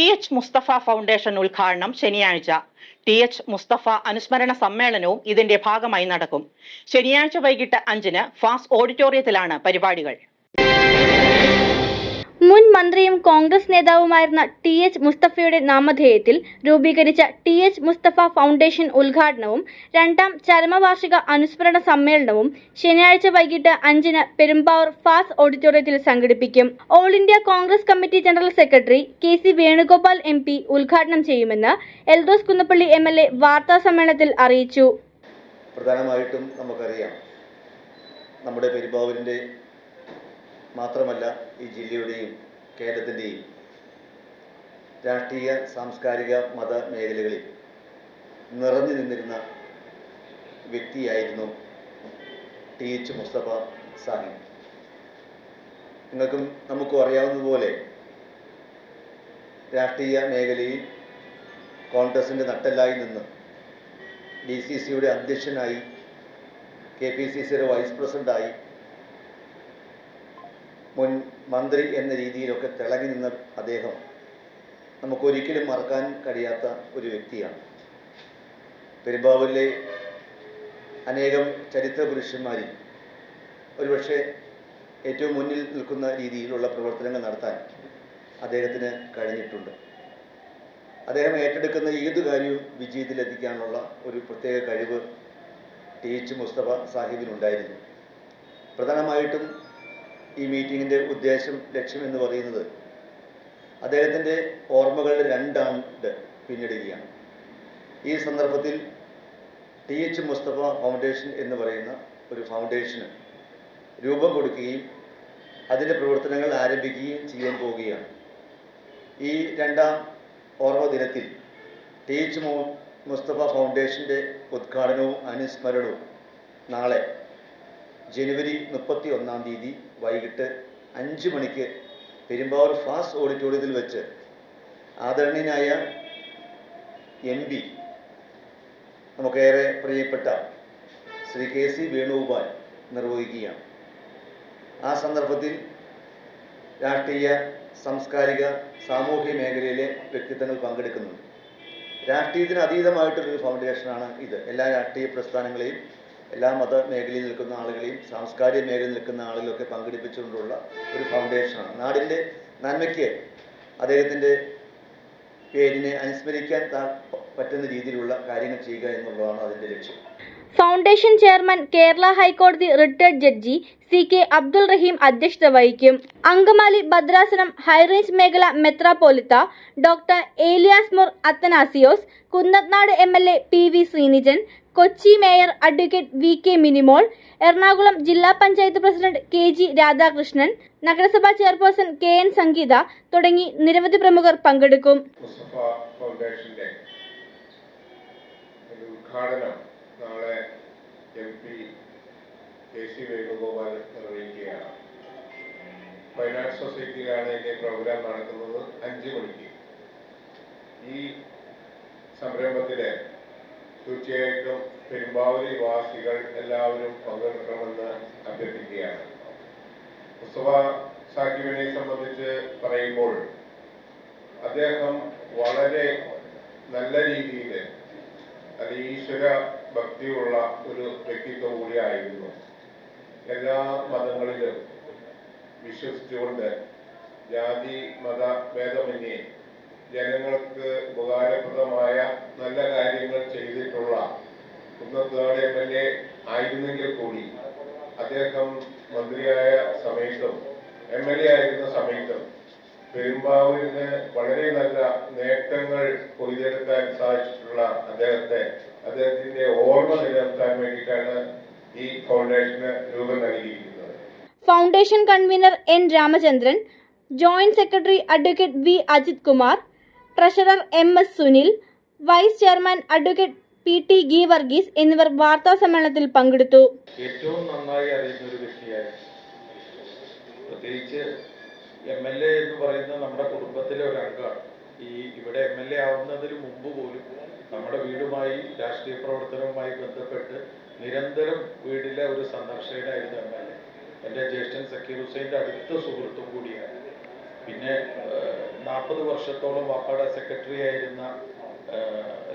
T H Mustafa foundation ഉദ്ഘാടനം ശനിയാഴ്ച. T H Mustafa അനുസ്മരണ സമ്മേളനവും ഇതിന്റെ ഭാഗമായി നടക്കും. ശനിയാഴ്ച വൈകിട്ട് അഞ്ചിന് ഫാസ് ഓഡിറ്റോറിയത്തിലാണ് പരിപാടികൾ. മുൻ മന്ത്രിയും കോൺഗ്രസ് നേതാവുമായിരുന്ന ടി എച്ച് മുസ്തഫയുടെ നാമധേയത്തിൽ രൂപീകരിച്ച ടി എച്ച് മുസ്തഫ ഫൗണ്ടേഷൻ ഉദ്ഘാടനവും രണ്ടാം ചരമവാർഷിക അനുസ്മരണ സമ്മേളനവും ശനിയാഴ്ച വൈകിട്ട് അഞ്ചിന് പെരുമ്പാവൂർ ഫാസ് ഓഡിറ്റോറിയത്തിൽ സംഘടിപ്പിക്കും. All India Congress committee general secretary K C Venugopal M P ഉദ്ഘാടനം ചെയ്യുമെന്ന് Eldhose Kunnappilly M L A വാർത്താ സമ്മേളനത്തിൽ അറിയിച്ചു. പ്രധാനമായിട്ടും നമുക്കറിയാം. നമ്മുടെ പെരുമ്പാവൂരിന്റെ മാത്രമല്ല ഈ ജില്ലയുടെയും കേരളത്തിന്റെയും രാഷ്ട്രീയ സാംസ്കാരിക മത മേഖലകളിൽ നിറഞ്ഞു നിന്നിരുന്ന വ്യക്തിയായിരുന്നു ടി. എച്ച്. മുസ്തഫ സാഹിബ് നിങ്ങൾക്കും നമുക്കും അറിയാവുന്നതുപോലെ രാഷ്ട്രീയ മേഖലയിൽ കോൺഗ്രസിന്റെ നട്ടെല്ലായി നിന്ന് ഡി സി സിയുടെ അധ്യക്ഷനായി കെ പി സി സിയുടെ വൈസ് പ്രസിഡന്റായി മുൻ മന്ത്രി എന്ന രീതിയിലൊക്കെ തിളങ്ങി നിന്ന അദ്ദേഹം നമുക്കൊരിക്കലും മറക്കാൻ കഴിയാത്ത ഒരു വ്യക്തിയാണ്. പെരുമ്പാവൂരിലെ അനേകം ചരിത്ര പുരുഷന്മാരിൽ ഒരുപക്ഷെ ഏറ്റവും മുന്നിൽ നിൽക്കുന്ന രീതിയിലുള്ള പ്രവർത്തനങ്ങൾ നടത്താൻ അദ്ദേഹത്തിന് കഴിഞ്ഞിട്ടുണ്ട്. അദ്ദേഹം ഏറ്റെടുക്കുന്ന ഏത് കാര്യവും വിജയത്തിലെത്തിക്കാനുള്ള ഒരു പ്രത്യേക കഴിവ് ടി എച്ച് മുസ്തഫ സാഹിബിനുണ്ടായിരുന്നു. പ്രധാനമായിട്ടും ഈ മീറ്റിങ്ങിന്റെ ഉദ്ദേശം ലക്ഷ്യം എന്ന് പറയുന്നത് അദ്ദേഹത്തിന്റെ ഓർമ്മകൾ രണ്ടാണ്ട് പിന്നിടുകയാണ്. ഈ സന്ദർഭത്തിൽ ടി എച്ച് മുസ്തഫ ഫൗണ്ടേഷൻ എന്ന് പറയുന്ന ഒരു ഫൗണ്ടേഷന് രൂപം കൊടുക്കുകയും അതിന്റെ പ്രവർത്തനങ്ങൾ ആരംഭിക്കുകയും ചെയ്യാൻ പോവുകയാണ്. ഈ രണ്ടാം ഓർമ്മ ദിനത്തിൽ ടി എച്ച് മുസ്തഫ ഫൗണ്ടേഷന്റെ ഉദ്ഘാടനവും അനുസ്മരണവും നാളെ ജനുവരി മുപ്പത്തി ഒന്നാം തീയതി വൈകിട്ട് അഞ്ച് മണിക്ക് പെരുമ്പാവൂർ ഫാസ്റ്റ് ഓഡിറ്റോറിയത്തിൽ വെച്ച് ആദരണീയനായ എം പി നമുക്കേറെ പ്രിയപ്പെട്ട ശ്രീ കെ സി വേണുഗോപാൽ നിർവഹിക്കുകയാണ്. ആ സന്ദർഭത്തിൽ രാഷ്ട്രീയ സാംസ്കാരിക സാമൂഹ്യ മേഖലയിലെ വ്യക്തിത്വങ്ങൾ പങ്കെടുക്കുന്നുണ്ട്. രാഷ്ട്രീയത്തിന് അതീതമായിട്ടൊരു ഫൗണ്ടേഷനാണ് ഇത്. എല്ലാ രാഷ്ട്രീയ പ്രസ്ഥാനങ്ങളെയും എല്ലാ മത മേഖലയിൽ നിൽക്കുന്ന ആളുകളെയും സാംസ്കാരിക മേഖലയിൽ നിൽക്കുന്ന ആളുകളൊക്കെ പങ്കെടുപ്പിച്ചുകൊണ്ടുള്ള ഒരു ഫൗണ്ടേഷനാണ് നാടിന്റെ നന്മയ്ക്ക് അദ്ദേഹത്തിന്റെ പേരിനെ അനുസ്മരിക്കാൻ പറ്റുന്ന രീതിയിലുള്ള കാര്യങ്ങൾ ചെയ്യുക എന്നുള്ളതാണ് അതിന്റെ ലക്ഷ്യം. ഫൗണ്ടേഷൻ ചെയർമാൻ കേരള ഹൈക്കോടതി retired judge C K Abdul Rahim അധ്യക്ഷത വഹിക്കും. അങ്കമാലി ഭദ്രാസനം ഹൈറേഞ്ച് മേഖല മെത്രാപോലിത്ത doctor Elias Mor Athanasios Kunnathunad M L A P V Sreenijin Kochi mayor advocate V K Minimol Ernakulam ജില്ലാ panchayat president K G Radhakrishnan നഗരസഭാ chairperson K N സംഗീത തുടങ്ങി നിരവധി പ്രമുഖർ പങ്കെടുക്കും. നാളെ പ്രോഗ്രാം അഞ്ച് ഈ സംരംഭത്തിൽ തീർച്ചയായിട്ടും പെരുമ്പാവൂരി വാസികൾ എല്ലാവരും പങ്കെടുക്കണമെന്ന് അഭ്യർത്ഥിക്കുകയാണ്. മുസ്തഫ സാഹിബിനെ സംബന്ധിച്ച് പറയുമ്പോൾ അദ്ദേഹം വളരെ നല്ല രീതിയിൽ അത് ഈശ്വര ഭക്തിയുള്ള ഒരു വ്യക്തിത്വം കൂടിയായിരുന്നു. എല്ലാ മതങ്ങളിലും വിശ്വസിച്ചുകൊണ്ട് ജാതി മത ഭേദമന്യേ ജനങ്ങൾക്ക് ഉപകാരപ്രദമായ നല്ല കാര്യങ്ങൾ ചെയ്തിട്ടുള്ള കുന്നത്താട് എം എൽ എ ആയിരുന്നെങ്കിൽ കൂടി അദ്ദേഹം മന്ത്രിയായ സമയത്തും എം എൽ എ ആയിരുന്ന സമയത്തും പെരുമ്പാവൂരിന് വളരെ നല്ല നേട്ടങ്ങൾ കൊയ്തെടുക്കാൻ സാധിച്ചിട്ടുള്ള അദ്ദേഹത്തെ അദ്ദേഹത്തിന്റെ ഓർമ്മ നിലനിർത്താൻ വേണ്ടിയിട്ടാണ് ഈ ഫൗണ്ടേഷന് രൂപം നൽകിയിരിക്കുന്നത്. Foundation convener N Ramachandran joint secretary advocate V Ajith Kumar treasurer M S Sunil vice chairman advocate P T ഗി വർഗീസ് എന്നിവർ വാർത്താ സമ്മേളനത്തിൽ പങ്കെടുത്തു. ഏറ്റവും നന്നായി അറിയുന്ന ഒരു വ്യക്തിയായിരുന്നു പ്രത്യേകിച്ച് എം എൽ എ എന്ന് പറയുന്ന നമ്മുടെ കുടുംബത്തിലെ ഒരു അംഗമാണ്. ഈ ഇവിടെ എം എൽ എ ആവുന്നതിന് മുമ്പ് പോലും നമ്മുടെ വീടുമായി രാഷ്ട്രീയ പ്രവർത്തനവുമായി ബന്ധപ്പെട്ട് നിരന്തരം വീട്ടിലെ ഒരു സന്ദർശകനായിരുന്നു എം എൽ എ എന്റെ ജ്യേഷ്ഠൻ സക്കീർ ഹുസൈന്റെ അടുത്ത സുഹൃത്തും കൂടിയാണ്. പിന്നെ നാൽപ്പത് വർഷത്തോളം വാപ്പാട സെക്രട്ടറി ആയിരുന്ന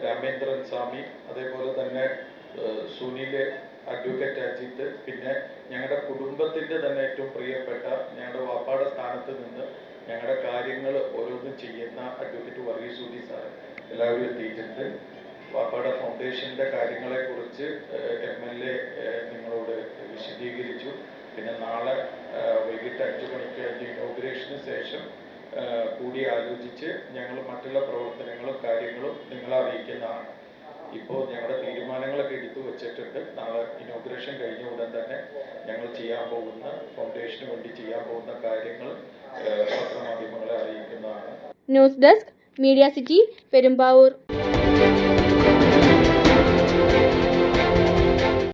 രാമേന്ദ്രൻ സ്വാമി അതേപോലെ തന്നെ സുനിലെ അഡ്വക്കേറ്റ് അജിത്ത് പിന്നെ ഞങ്ങളുടെ കുടുംബത്തിന്റെ തന്നെ ഏറ്റവും പ്രിയപ്പെട്ട ഞങ്ങളുടെ വാപ്പാട സ്ഥാനത്ത് നിന്ന് ഞങ്ങളുടെ കാര്യങ്ങൾ ഓരോന്നും ചെയ്യുന്ന അഡ്വക്കേറ്റ് വർഗീസ് സുനി സാർ എല്ലാവരും എത്തിയിട്ടുണ്ട്. വാപ്പാട ഫൗണ്ടേഷന്റെ കാര്യങ്ങളെക്കുറിച്ച് എം എൽ എ നിങ്ങളോട് വിശദീകരിച്ചു. പിന്നെ നാളെ വൈകിട്ട് അഞ്ച് മണിക്ക് ഇനോഗ്രേഷന് ശേഷം കൂടി ആലോചിച്ച് ഞങ്ങൾ മറ്റുള്ള പ്രവർത്തനങ്ങളും കാര്യങ്ങളും നിങ്ങളെ അറിയിക്കുന്നതാണ്. ഇപ്പോൾ ഞങ്ങളുടെ തീരുമാനങ്ങളൊക്കെ എടുത്തു വെച്ചിട്ടുണ്ട്. നാളെ ഇനോഗ്രേഷൻ കഴിഞ്ഞ ഉടൻ തന്നെ ഞങ്ങൾ ചെയ്യാൻ പോകുന്ന ഫൗണ്ടേഷന് വേണ്ടി ചെയ്യാൻ പോകുന്ന കാര്യങ്ങൾ പത്രമാധ്യമങ്ങളെ അറിയിക്കുന്നതാണ്. News desk media city Perumbavoor